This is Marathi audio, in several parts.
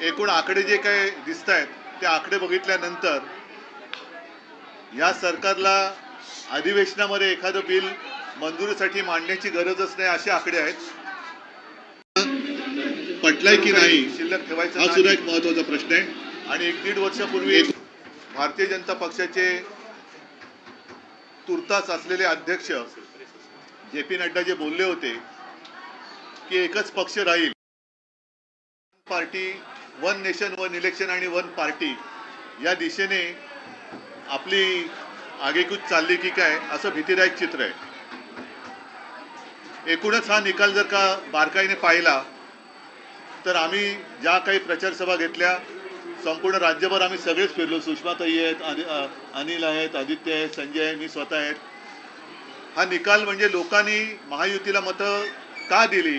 एकूण आकडे जे काही दिसत आहेत ते आकडे बघितल्यानंतर या सरकारला अधिवेशनामध्ये एखादं बिल मंजुरीसाठी मांडण्याची गरजच नाही असे आकडे आहेत. पटलाय की नाही शिल्लक ठेवायचा हा सुद्धा एक महत्त्वाचा प्रश्न आहे. आणि एक दीड वर्षापूर्वी भारतीय जनता पक्षाचे तुर्तास असलेले अध्यक्ष जे पी नड्डा जे बोलले होते की एकच पक्ष राहील. Party one nation one election आणि वन पार्टी या दिशेने आपली आगेकूच चालली की काय असं भीतीदायक चित्र आहे. एकूणच हा निकाल जर का बारकाईने पाहिला तर आम्ही ज्या काही प्रचार सभा घेतल्या संपूर्ण राज्यभर आम्ही सगळेच फिरलो. सुषमाताई आहेत अनिल आहेत आदित्य आहेत संजय आहे मी स्वतः आहेत. हा निकाल म्हणजे लोकांनी महायुतीला मतं का दिली?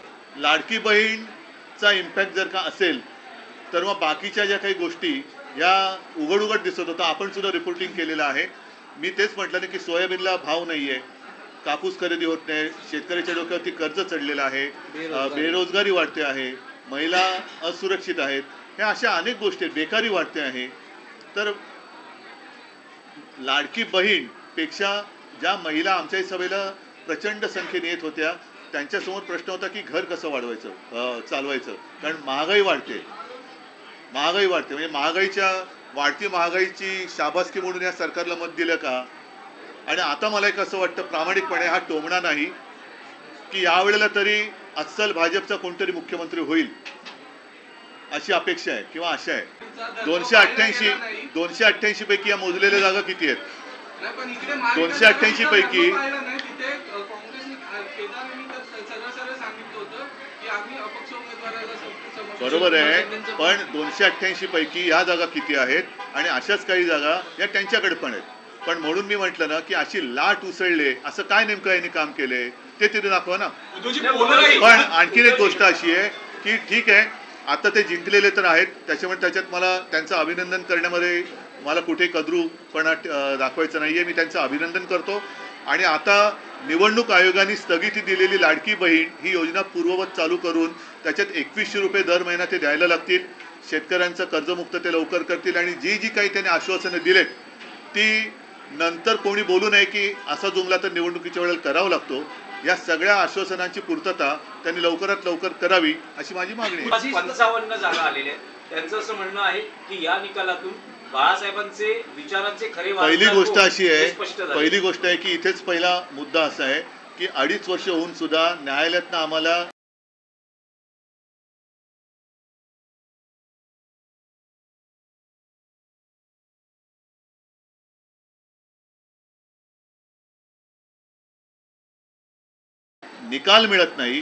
लाडकी बहीणचा इम्पॅक्ट जर का असेल तर मग बाकीच्या ज्या काही गोष्टी या उघड उघड दिसत होतं आपण सुद्धा रिपोर्टिंग केलेलं आहे. मी तेच म्हटलं ना की सोयाबीनला भाव नाही आहे कापूस खरेदी होत नाही. शेतकऱ्याच्या डोक्यावरती कर्ज चढलेलं आहे. बेरोजगारी. वाढते आहे. महिला असुरक्षित आहेत. ह्या अशा अनेक गोष्टी आहेत. बेकारी वाढते आहे. तर लाडकी बहीणपेक्षा ज्या महिला आमच्याही सभेला प्रचंड संख्येने येत होत्या त्यांच्यासमोर प्रश्न होता की घर कसं वाढवायचं चालवायचं? कारण महागाई वाढते. महागाई वाढते. म्हणजे महागाईच्या वाढती महागाईची शाबासकी म्हणून या सरकारला मत दिलं का? आणि आता मला एक असं वाटतं प्रामाणिकपणे हा टोमणा नाही की यावेळेला तरी अस्सल भाजपचा कोणतरी मुख्यमंत्री होईल अशी अपेक्षा आहे किंवा आशा आहे. दोनशे अठ्ठ्याऐंशी दोनशे अठ्ठ्याऐंशी पैकी या मोजलेल्या जागा किती आहेत? दोनशे अठ्ठ्याऐंशी पैकी- बरोबर आहे पण दोनशे अठ्ठ्याऐंशी पैकी ह्या जागा किती आहेत? आणि अशाच काही जागा या त्यांच्याकडे पण आहेत. पण म्हणून मी म्हटलं ना की अशी लाट उसळले असं काय नेमकं यांनी काम केलंय ते तिथे दाखवा ना. पण आणखीन एक गोष्ट अशी आहे की ठीक आहे आता ते जिंकलेले तर आहेत त्याच्यामुळे त्याच्यात मला त्यांचं अभिनंदन करण्यामध्ये मला कुठे कद्रूपणा दाखवायचं नाहीये. मी त्यांचं अभिनंदन करतो. आणि आता निवडणूक आयोगाने स्थगिती दिलेली लाडकी बहीण ही योजना पूर्ववत चालू करून त्याच्यात एकवीसशे रुपये दर महिना ते द्यायला लागतील. शेतकऱ्यांचं कर्जमुक्त ते लवकर करतील आणि जी जी काही त्यांनी आश्वासनं दिलेत ती नंतर कोणी बोलू नये की असा जुमला तर निवडणुकीच्या वेळेला करावा लागतो. या सगळ्या आश्वासनांची पूर्तता त्यांनी लवकरात लवकर करावी अशी माझी मागणी आहे. त्यांचं असं म्हणणं आहे की या निकालातून बाळासाहेबांचे विचारांचे खरे पहिली गोष्ट अशी आहे. पहिली गोष्ट आहे की इथेच पहिला मुद्दा असा आहे की अडीच वर्ष होऊन सुद्धा न्यायालयातनं आम्हाला निकाल मिळत नाही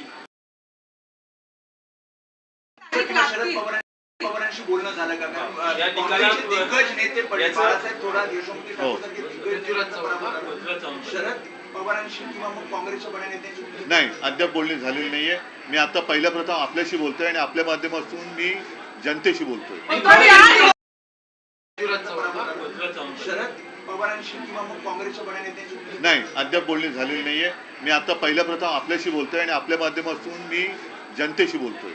शरद पवार पवारांशी बोलणं झालं का? काँग्रेसचे दिग्गज नेते बाळासाहेब थोरात यशोमती हो. दिग्गज. शरद पवारांशी किंवा मग काँग्रेसच्या बड्या नेत्यांशी नाही अद्याप बोलणी झालेली नाहीये. मी आता पहिल्या प्रथम आपल्याशी बोलतोय आणि आपल्या माध्यमातून मी जनतेशी बोलतोय. शरद पवारांशी किंवा मग काँग्रेसच्या बड्या नेत्यांशी नाही अद्याप बोलणी झालेली नाहीये. मी आता पहिल्या प्रथम आपल्याशी बोलतोय आणि आपल्या माध्यमातून मी जनतेशी बोलतोय.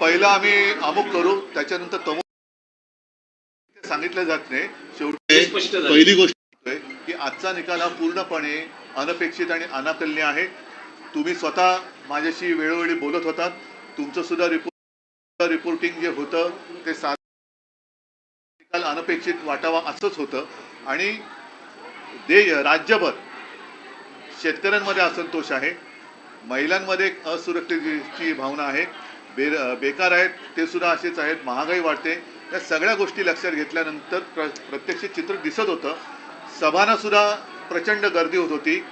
पहिलं आम्ही अमुक करू त्याच्यानंतर तमुक सांगितलं जात नाही. हे शेवटी. पहिली गोष्ट की आजचा निकाल हा पूर्णपणे अनपेक्षित आणि अनाकलनीय आहे. तुम्ही स्वतः माझ्याशी वेळोवेळी बोलत होतात. तुमचं सुद्धा रिपोर्ट रिपोर्टिंग जे होतं ते सा निकाल अनपेक्षित वाटावा असंच होतं. आणि दे राज्यभर शेतकऱ्यांमध्ये असंतोष आहे. महिलांमध्ये एक भावना आहे. बे बेकार आहेत ते सुद्धा असेच आहेत महागाई वाढते. या सगळ्या गोष्टी लक्षात घेतल्यानंतर प्र प्रत्यक्ष चित्र दिसत होतं. सभांना सुद्धा प्रचंड गर्दी होत होती.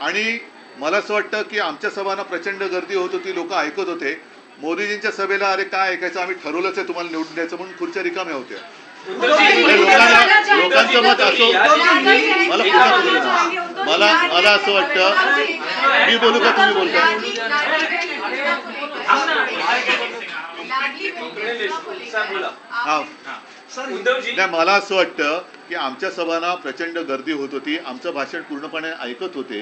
आणि मला असं वाटतं की आमच्या सभांना प्रचंड गर्दी होत होती लोक ऐकत होते. मोदीजींच्या सभेला अरे काय ऐकायचं? आम्ही ठरवलंच आहे तुम्हाला निवडून द्यायचं म्हणून खुर्च्या रिकाम्या होत्या. लोकांना लोकांचं मत असो मला मला मला असं वाटतं मी बोलू का तुम्ही बोलता हा नाही मला असं वाटतं की आमच्या सभांना प्रचंड गर्दी होत होती. आमचं भाषण पूर्णपणे ऐकत होते.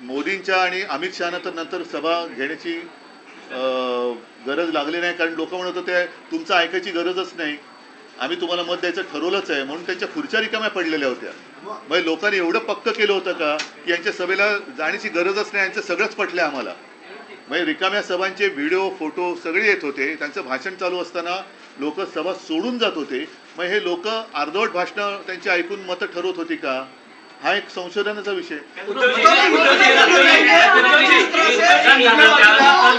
मोदींच्या आणि अमित शहानं तर नंतर सभा घेण्याची गरज लागली नाही कारण लोक म्हणत होते तुमचं ऐकायची गरजच नाही. आम्ही तुम्हाला मत द्यायचं ठरवलंच आहे म्हणून त्यांच्या खुर्च्या रिकाम्या पडलेल्या होत्या. म्हणजे लोकांनी एवढं पक्क केलं होतं का की यांच्या सभेला जाण्याची गरजच नाही यांचं सगळंच पटलं आम्हाला. म्हणजे रिकाम्या सभांचे व्हिडिओ फोटो सगळे येत होते त्यांचं भाषण चालू असताना लोक सभा सोडून जात होते. मग हे लोक अर्धवट भाषणं त्यांची ऐकून मतं ठरवत होती का? हा एक संशोधनाचा विषय. उद्धवजी, उद्धवजी, उद्धवजी, उद्धवजी,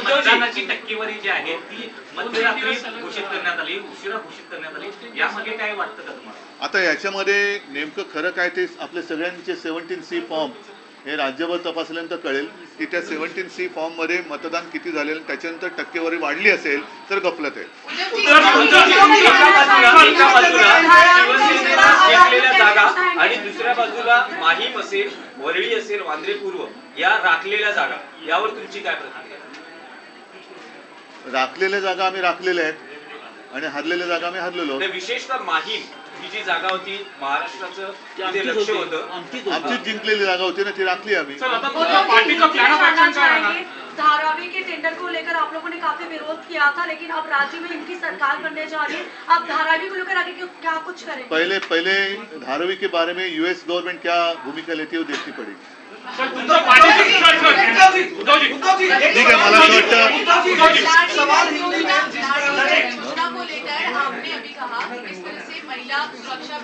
मतदानाची टक्केवारी जी आहे ती मध्यरात्री घोषित करण्यात आली उशिरा घोषित करण्यात आली. यामागे काय वाटतं का तुम्हाला? आता याच्यामध्ये नेमकं खरं काय ते आपल्या सगळ्यांचे सेव्हन्टीन सी फॉर्म हे राज्यभर तपासल्यानंतर कळेल की त्या सेव्हन्टीन सी फॉर्ममध्ये मतदान किती झालेलं त्याच्यानंतर टक्केवारी वाढली असेल तर गफलत आहे आणि दुसऱ्या बाजूला माहीम असेल वरळी असेल वांद्रे पूर्व या राखलेल्या जागा यावर तुमची काय प्रतिक्रिया राखलेल्या जागा आम्ही राखलेल्या आहेत आणि हरलेल्या जागा आम्ही हरलेलो विशेषतः माहीम ही जी जागा होती महाराष्ट्राचं तिथे लक्ष होतं. आमचीच जिंकलेली जागा होती ना ती राखली आम्ही. पार्टी का प्लान ऑफ एक्शन क्या धारावी के टेंडर को लेकर आप लोगों ने काफी विरोध किया था लेकिन अब राज्य में इनकी सरकार बनने जा रही है। अब धारावी को लेकर आगे क्यों- क्या कुछ करेंगे? पहले पहले धारावी के बारे में यूएस गवर्नमेंट क्या भूमिका लेती है वो देखनी पड़ेगी ठीक है मला असं वाटतं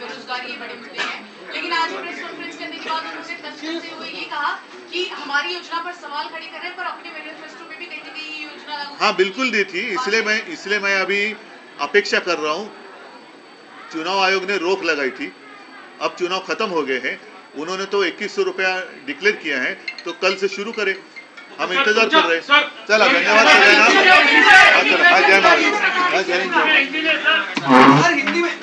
बेरोजगारी ये बड़े मुद्दे हैं लेकिन आज प्रेस कॉन्फ्रेंस करने के बाद उन्होंने टच करते हुए ये कहा कि हमारी योजना पर सवाल खड़े कर रहे हैं पर अपने मैनिफेस्टो में भी कहीं ना कहीं ये योजना हाँ बिल्कुल दी थी इसलिए मैं इसलिए मैं अभी अपेक्षा कर रहा हूँ चुनाव आयोग ने रोक लगाई थी अब चुनाव खत्म हो गए हैं उन्होंने तो इक्कीस सौ रुपया डिक्लेयर किया है तो कल से शुरू करें हम इंतज़ार कर रहे हैं चला धन्यवाद हाँ, हाँ, जय हाँ. हिंदी में